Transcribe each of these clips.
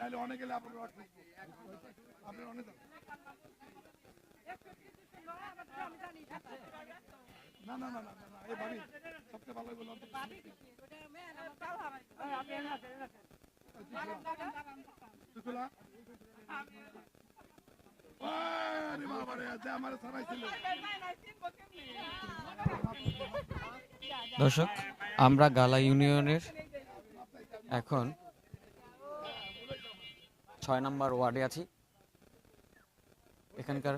নাহলে অনেক আপনার আপনার অনেক না না না না না, এই সবচেয়ে ভালো ছিল। দর্শক আমরা গালা ইউনিয়নের এখন ছয় নম্বর ওয়ার্ডে আছি। এখানকার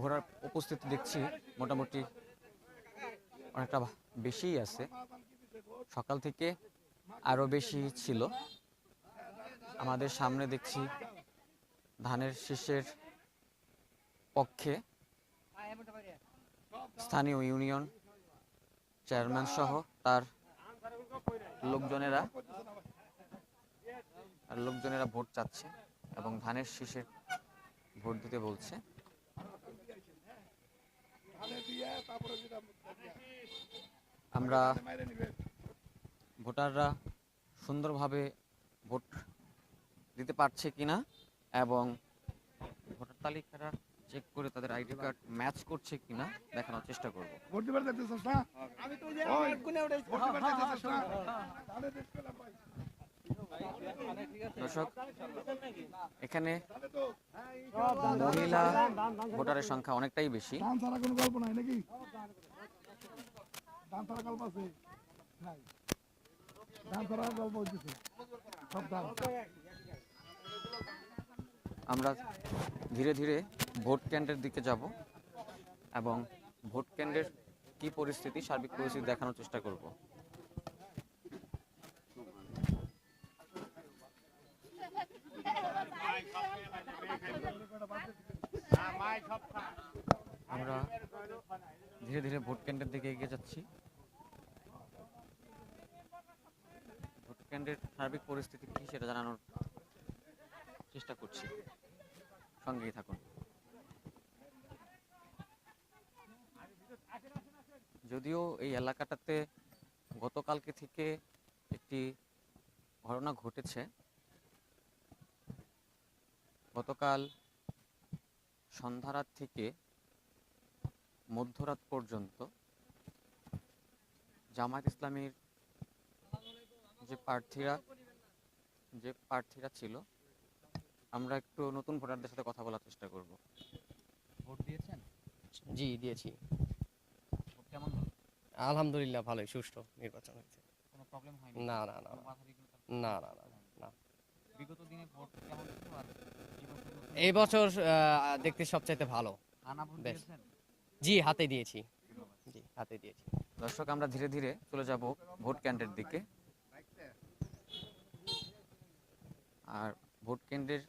ঘোড়ার উপস্থিতি দেখছি, মোটামুটি অনেকটা বেশিই আছে। সকাল থেকে আরও বেশি ছিল। আমাদের সামনে দেখছি ধানের শীষের পক্ষে স্থানীয় ইউনিয়ন চেয়ারম্যান সহ তার লোকজনেরা আর লোকজনেরা ভোট চাচ্ছে এবং ধানের শীষে ভোট দিতে বলছে। আমরা ভোটাররা সুন্দরভাবে ভোট দিতে পারছে কিনা এবং ভোটার তালিকাটা চেক করে তাদের আইডি কার্ড ম্যাচ করছে কিনা দেখানোর চেষ্টা করব। ভোট দিবার না আমি তো যে ভোট দিবার দর্শক এখানে মহিলা ভোটারের সংখ্যা অনেকটাই বেশি। আমরা ধীরে ধীরে ভোট কেন্দ্রের দিকে যাব এবং ভোট কেন্দ্রের কি পরিস্থিতি সার্বিক পরিস্থিতি দেখানোর চেষ্টা করব। আমরা ধীরে ধীরে ভোট কেন্দ্রের দিকে এগিয়ে যাচ্ছি। ভোট কেন্দ্রের সার্বিক পরিস্থিতি কি সেটা জানানোর চেষ্টা করছি। সঙ্গেই থাকুন। যদিও এই এলাকাটাতে গতকালকে থেকে একটি ঘটনা ঘটেছে, গতকাল সন্ধ্যারাত থেকে মধ্যরাত পর্যন্ত জামায়াত ইসলামীর যে প্রার্থীরা যে প্রার্থীরা ছিল আমরা একটু নতুন ভোটারদের সাথে কথা বলার চেষ্টা করব। ভোট দিয়েছেন? জি দিয়েছি। ভোট কেমন হলো? আলহামদুলিল্লাহ ভালোই সুষ্ঠু নির্বাচন হয়েছে। কোনো প্রবলেম হয়নি? না না না না। না না না বিগত দিনে ভোট কেমন ছিল আর এই বছর দেখতে সবচাইতে ভালো। বেশ। জি হাতে দিয়েছি। জি হাতে দিয়েছি। দর্শক আমরা ধীরে ধীরে চলে যাব ভোট কেন্দ্রের দিকে। আর ভোট কেন্দ্রের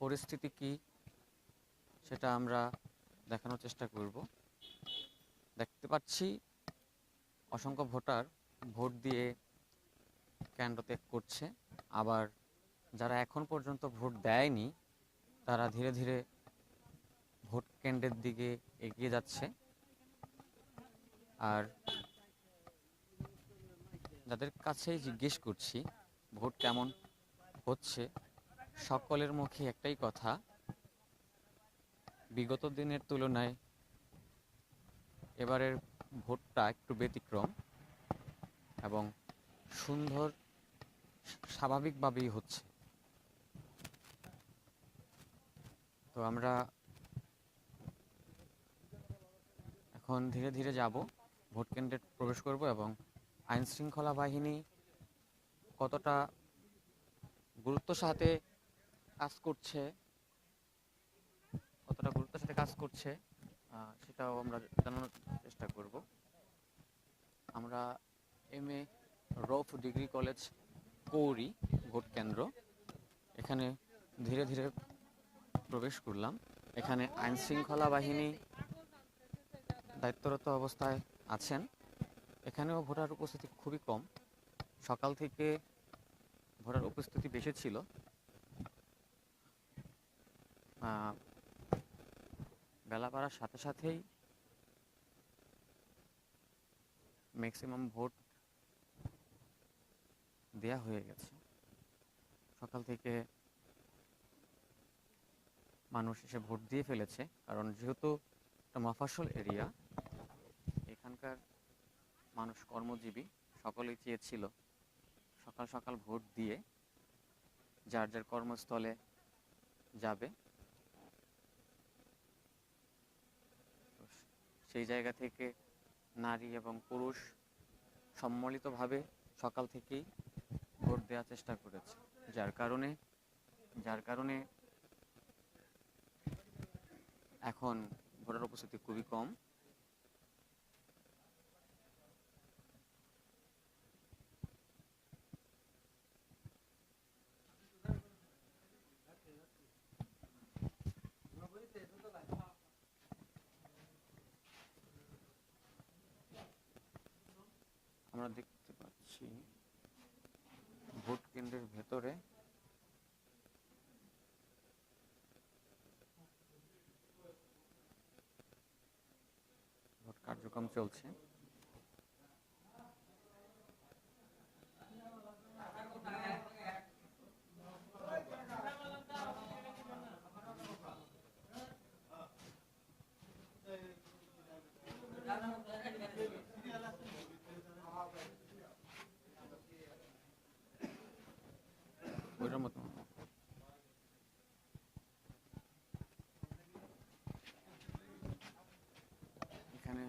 পরিস্থিতি কি সেটা আমরা দেখানোর চেষ্টা করব। দেখতে পাচ্ছি অসংখ্য ভোটার ভোট দিয়ে কেন্দ্র ত্যাগ করছে। আবার যারা এখন পর্যন্ত ভোট দেয়নি তারা ধীরে ধীরে ভোট কেন্দ্রের দিকে এগিয়ে যাচ্ছে। আর যাদের কাছেই জিজ্ঞেস করছি, ভোট কেমন হচ্ছে, সকলের মুখে একটাই কথা, বিগত দিনের তুলনায় এবারের ভোটটা একটু ব্যতিক্রম এবং সুন্দর স্বাভাবিকভাবেই হচ্ছে। আমরা এখন ধীরে ধীরে যাব। ভোট কেন্দ্রে প্রবেশ করব এবং আইন শৃঙ্খলা বাহিনী কতটা গুরুত্ব সাথে কাজ করছে, কতটা গুরুত্বের সাথে কাজ করছে সেটাও আমরা জানানোর চেষ্টা করব। আমরা M A Rauf degree college কৌরি vote কেন্দ্র। এখানে ধীরে ধীরে প্রবেশ করলাম। এখানে আইন শৃঙ্খলা বাহিনী দায়িত্বরত অবস্থায় আছেন। এখানেও ভোটার উপস্থিতি খুবই কম। সকাল থেকে ভোটার উপস্থিতি বেশি ছিল। বেলা বাড়ার সাথে সাথেই ম্যাক্সিমাম ভোট দেয়া হয়ে গেছে। সকাল থেকে মানুষ এসে ভোট দিয়ে ফেলেছে। কারণ যেহেতু একটা মফাসল এরিয়া, এখানকার মানুষ কর্মজীবী সকলেই চেয়েছিল সকাল সকাল ভোট দিয়ে যার যার কর্মস্থলে যাবে। সেই জায়গা থেকে নারী এবং পুরুষ সম্মিলিতভাবে সকাল থেকেই ভোট দেওয়ার চেষ্টা করেছে। যার কারণে যার কারণে এখন ভোটার উপস্থিতি খুবই কম। আমরা দেখতে পাচ্ছি ভোট কেন্দ্রের ভেতরে ভোট কার্যক্রম চলছে ওইটার মতো এখানে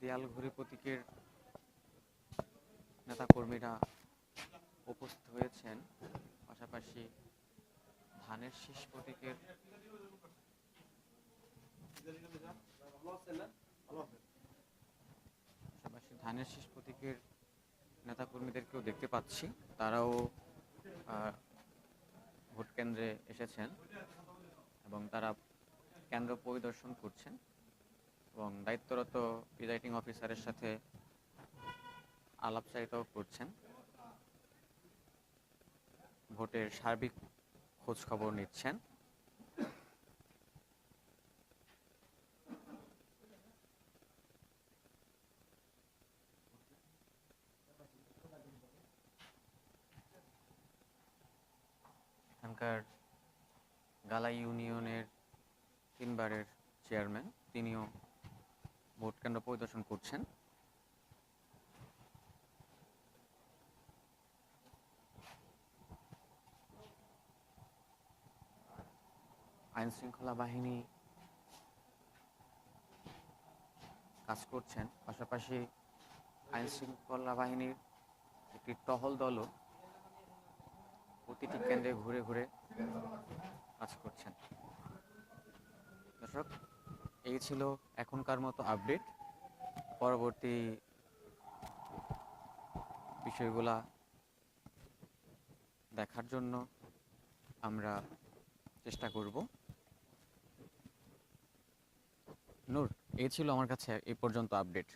দেয়াল ঘড়ি প্রতীকের নেতাকর্মীরা উপস্থিত হয়েছেন। পাশাপাশি ধানের শীষ প্রতীকের পাশাপাশি ধানের শীষ প্রতীকের নেতাকর্মীদেরকেও দেখতে পাচ্ছি। তারাও ভোট কেন্দ্রে এসেছেন এবং তারা কেন্দ্র পরিদর্শন করছেন এবং দায়িত্বরত প্রিজাইডিং অফিসারের সাথে আলাপচারিতাও করছেন। ভোটের সার্বিক খোঁজ খবর নিচ্ছেন। এখানকার গালা ইউনিয়নের তিনবারের চেয়ারম্যান, তিনিও ভোট কেন্দ্র পরিদর্শন করছেন। আইন শৃঙ্খলা বাহিনী কাজ করছেন, পাশাপাশি আইন শৃঙ্খলা বাহিনীর একটি টহল দলও প্রতিটি কেন্দ্রে ঘুরে ঘুরে কাজ করছেন। দর্শক, এই ছিল এখনকার মতো আপডেট পরবর্তী বিষয়গুলা দেখার জন্য আমরা চেষ্টা করব। নূর, এই ছিল আমার কাছে এই পর্যন্ত আপডেট